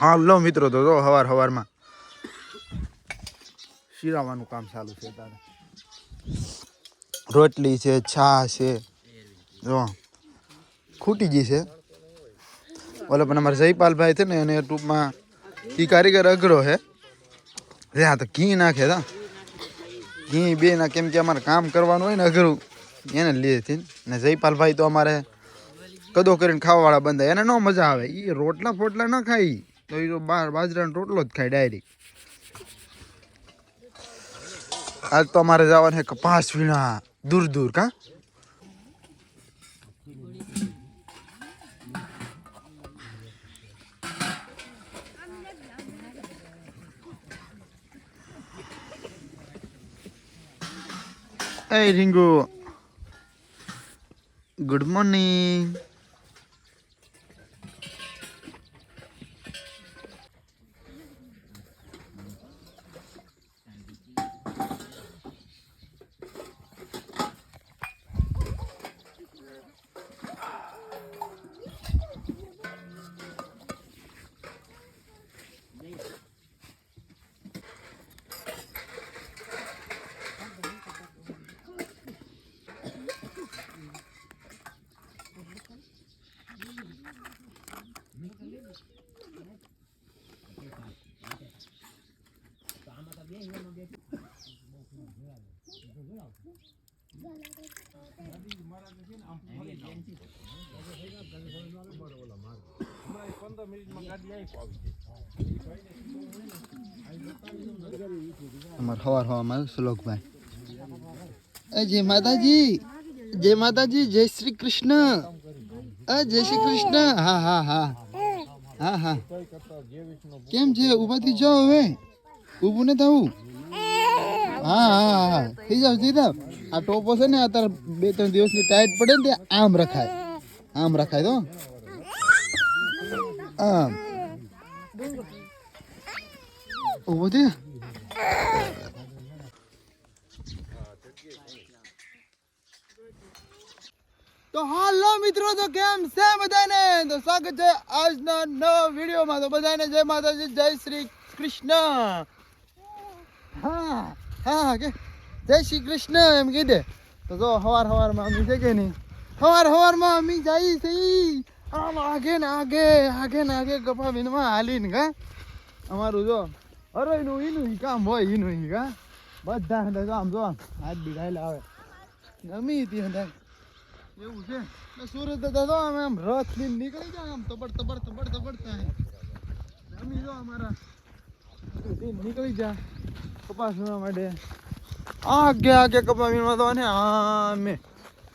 હા, લો મિત્રો, તો જો હવાર હવારમાં. શિરાવાનું કામ ચાલુ છે તારે. રોટલી છે, છા છે, જો. ખૂટી ગઈ છે. ઓલો પણ અમારે જયપાલભાઈ છે ને, એને ટૂંકમાં એ કારીગર અઘરો છે. રે હા તો ઘી નાખે તા ઘી બે ના કેમ કે અમારે કામ કરવાનું હોય ને અઘરું, એને લીધે ને જયપાલભાઈ તો અમારે કદો કરીને ખાવાવાળા બંધાય. એને ન મજા આવે. એ રોટલા ફોટલા ન ખાય તો એ તો બાર બાજરાનો રોટલો જ ખાય ડાયરેક્ટ આજ તો અમારે જવાનું છે કપાસ વીણા દૂર દૂર, કા? એ રીંગુ ગુડ મોર્નિંગ અમાર હવાર હવામાં શ્લોકભાઈ જય માતાજી જય માતાજી, જય શ્રી કૃષ્ણ. જય શ્રી કૃષ્ણ. હા હા હા. હા હા. કેમ છે? ઉભાથી જાઓ હવે. ઊભું ને થવું હા હા હા. થઈ જાવ થઈ જાવ. આ ટોપો છે ને અત્યારે બે ત્રણ દિવસની ટાઈટ પડે ને આમ રખાય. આમ રખાય તો. આમ થઈ તો હાલો મિત્રો, તો કેમ છે બધાને? તો સ્વાગત છે આજના નવા વિડીયોમાં. તો બધાને જય માતાજી, જય શ્રી કૃષ્ણ. હા હા કે જય શ્રી કૃષ્ણ એમ કીધે. તો જો હવાર હવારમાં અમી છે કે નહીં હવાર હવારમાં અમી જાય છે. આમ આગે ને આગે આગે ને આગે કપા બીનમાં હાલીને કા? અમારું જો હરોયનું ઈનું ઈ કામ હોય ઈનું ઈ કા? બધા જો આમ જો હાથ બી આવે. ગમી હતી હંધા એવું છે? ને સુરત દાદા તો અમે આમ રથ લઈને નીકળી જાય આમ તબડ તબડ તબડ તબડ થાય. ગમી જો અમારા. નીકળી જા કપાસ વીણવા માટે. આગે આગે કપાસ વીણવા તો અને આમે.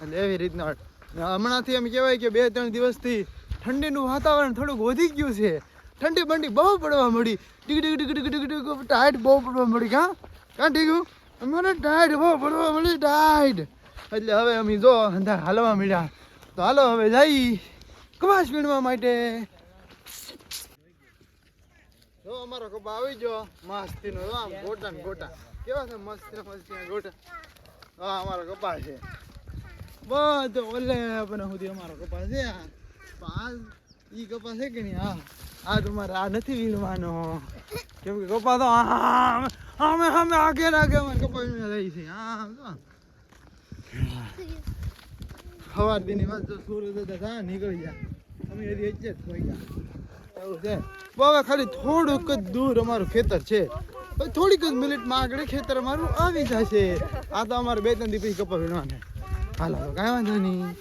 એટલે એવી રીતના હમણાંથી એમ કહેવાય કે બે ત્રણ દિવસથી ઠંડીનું વાતાવરણ થોડુંક વધી ગયું છે. ઠંડી બંડી બહુ પડવા મળી. ટીક ટીક ટીક ટીક ટીક ટીક ટાઈટ બહુ પડવા મળી કાં કાં ટીકું? અમારે ટાઈટ બહુ પડવા મળી, ટાઈટ. એટલે હવે અમે જો અંધા હાલવા મળ્યા. તો હાલો હવે જઈ કપાસ વીણવા માટે. જો અમારો કપા આવી ગયો. મસ્તીનો આમ ગોટા ગોટા. કેવા છે મસ્ત, મસ્તી ગોટા? હા, અમારો કપા છે. બધો ઓલે આપણે સુધી અમારો કપા છે. પાસ આ ઈ કપા છે કે નહીં? હા. આ તમારે આ નથી વીણવાનો કેમ કે કપા તો અમે અમે આગે આગે અમારે કપા વીણવા છે. આમ તો. સવાર દીની વાત જો સૂરજ હતા તા, નીકળી ગયા. અમે હજી એટલે થઈ ગયા. એવું છે. હવે ખાલી થોડુંક જ દૂર અમારું ખેતર છે. થોડીક જ મિનિટમાં આગળ ખેતર અમારું આવી જશે. આ તો અમારે બે ત્રણ દીપી કપા વીણવાને હાલો કાંઈ વાંધો નહીં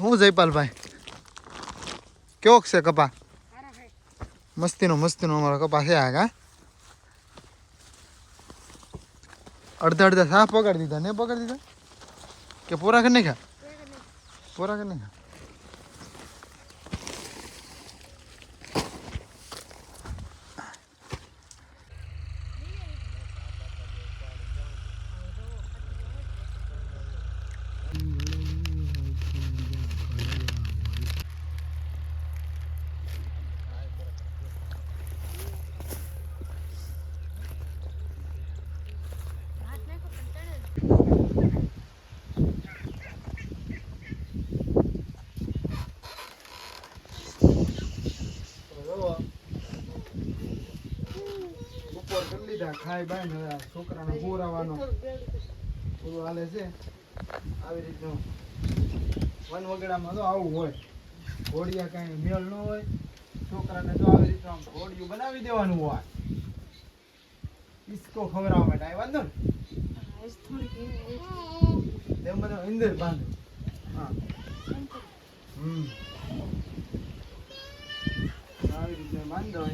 હું જયપાલભાઈ. કેવોક છે કપા? મસ્તીનો મસ્તીનો અમારો કપા છે આ કા? અડધા અડધા સાફ પકડી દીધા, ને પકડી દીધા? કે પૂરા કરી નાખ્યા? પૂરા કરી નાખ્યા બપોર કરી લીધા, ખાઈ બાય ને છોકરાને બોરાવાનો. પૂરું હાલે છે, આવી રીતનું વન વગડામાં તો આવું હોય. ઘોડિયા કાંઈ મેળ ન હોય. છોકરાને તો આવી રીતનું આમ ઘોડિયું બનાવી દેવાનું હોય. ઈસકો ખવડાવવા માટે આવ્યા વાંધો ને. હા. હમ. આવી રીતે બાંધો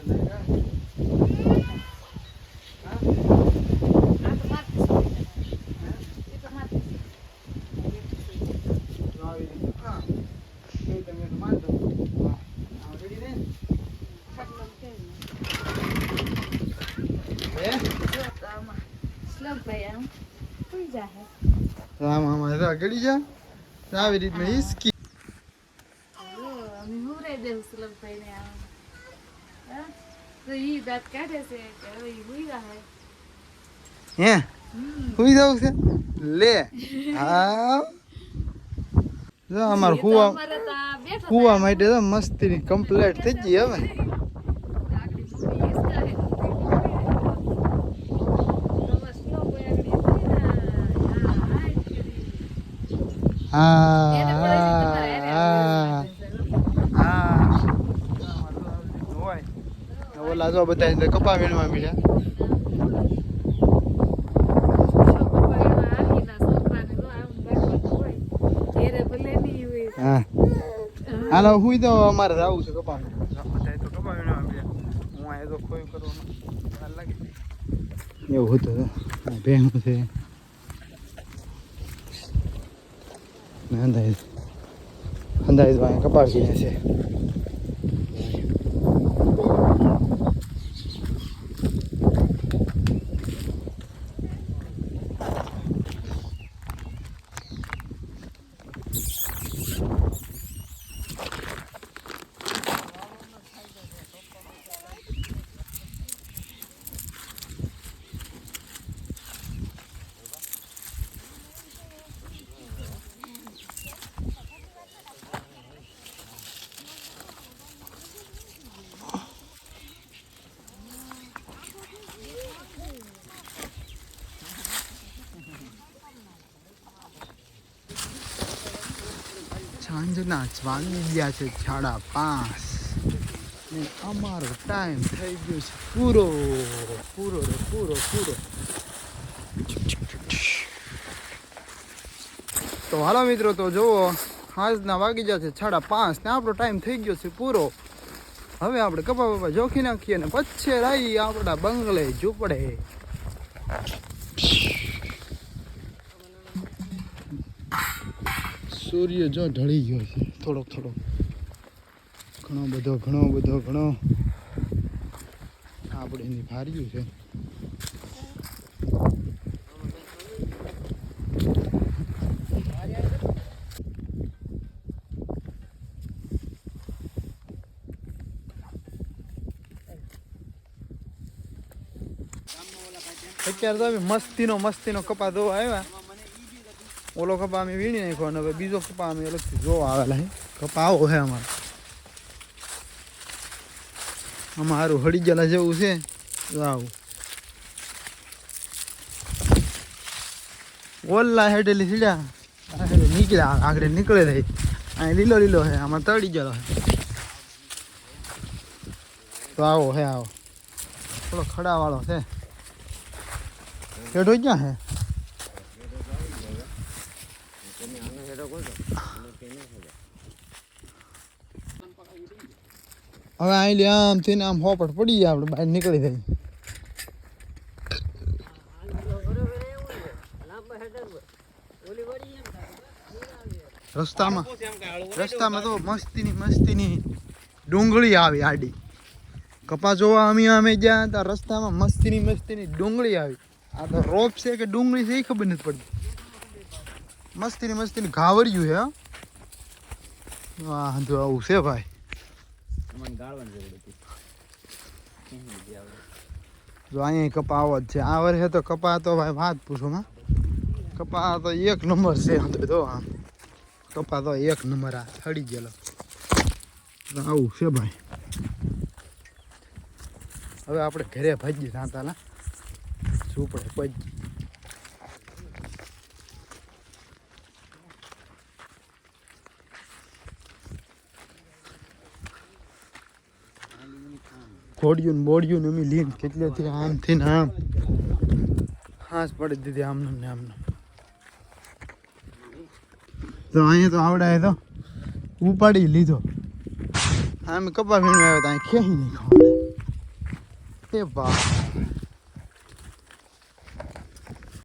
અહીં ઈસકો ખાઈ લઈ જાય હા તો આવી રીતે હા એ અમે હું હા દેવ સુલભભાઈ ને હે તો આવી રીતના ઈસકી હે હુઈ જાવ છે લે હા જો અમાર હુવા હુવા માટે તો મસ્તી કમ્પ્લીટ થઈ ગઈ હવે હા હા હોય ઓલા જો બધા કપા વીણવા મળ્યા. હા. હાલો હુઈ તો અમારે જવું છે કપા બધા તો કપા વીણવા મળ્યા. હું આ તો કોઈ કરવાનું વાર લાગે એવું હતું છે. અંદાજ અંદાજ વાંહે કપા વીણે છે. સાંજના વાગી ગયા છે સાડા પાંચ ને અમારો ટાઈમ થઈ ગયો છે પૂરો પૂરો રે, પૂરો પૂરો. તો હાલો મિત્રો, તો જુઓ સાંજના વાગી ગયા છે સાડા પાંચ ને આપણો ટાઈમ થઈ ગયો છે પૂરો. હવે આપણે કપા બપા જોખી નાખીએ ને પછી રહી આપણા બંગલે ઝૂંપડે. સૂર્ય જો ઢળી ગયો છે. થોડોક થોડોક. ઘણો બધો ઘણો બધો, ઘણો. આપણે એની ભાર્યું છે. અત્યારે તો મસ્તીનો મસ્તીનો કપા ધોવા આવ્યા. ઓલો કપા અમે વીણી નાખ્યો અને હવે બીજો કપા અમે અલગથી જોવા આવેલા છે કપા આવો છે અમારે. આમાં સારું હળી જેવું છે. આવું ઓલા હેડેલી સીડ્યા નીકળ્યા આગળ નીકળે રહી. અહીં લીલો લીલો છે આમાં તળી ગયેલો છે તો આવો હે, આવો. થોડો ખડાવાળો છે. હેઠો ક્યાં હે? હવે અહીં લે આમ થઈને આમ હોપટ પડી જાય આપણે, બહાર નીકળી જાય. રસ્તામાં રસ્તામાં તો મસ્તીની મસ્તીની ડુંગળી આવી આડી. કપા જોવા અમે અમે ગયા ત્યાં રસ્તામાં મસ્તીની મસ્તીની ડુંગળી આવી. આ તો રોપ છે કે ડુંગળી છે એ ખબર નથી પડતી મસ્તીની મસ્તીની ઘાવરિયું છે જો આવું છે ભાઈ. જો અહીંયા કપા જ છે. આ વર્ષે તો કપા તો ભાઈ વાત પૂછો માં કપા તો એક નંબર છે તો આમ કપા તો એક નંબર, આ સડી ગયેલો. આવું છે ભાઈ. હવે આપણે ઘરે ભાજી જાતા ઝૂંપડે પડે ઘોડિયું બોડિયું ને અમે લીન કેટલેથી આમથી ને આમ. હાથ પડી દીધી આમને ને આમને. તો અહીંયા તો આવડાય તો. ઉપાડી લીધો. આમ કપા વીણવા આવ્યો તો, અહીં ખેહી નહીં ખવાડે એ બા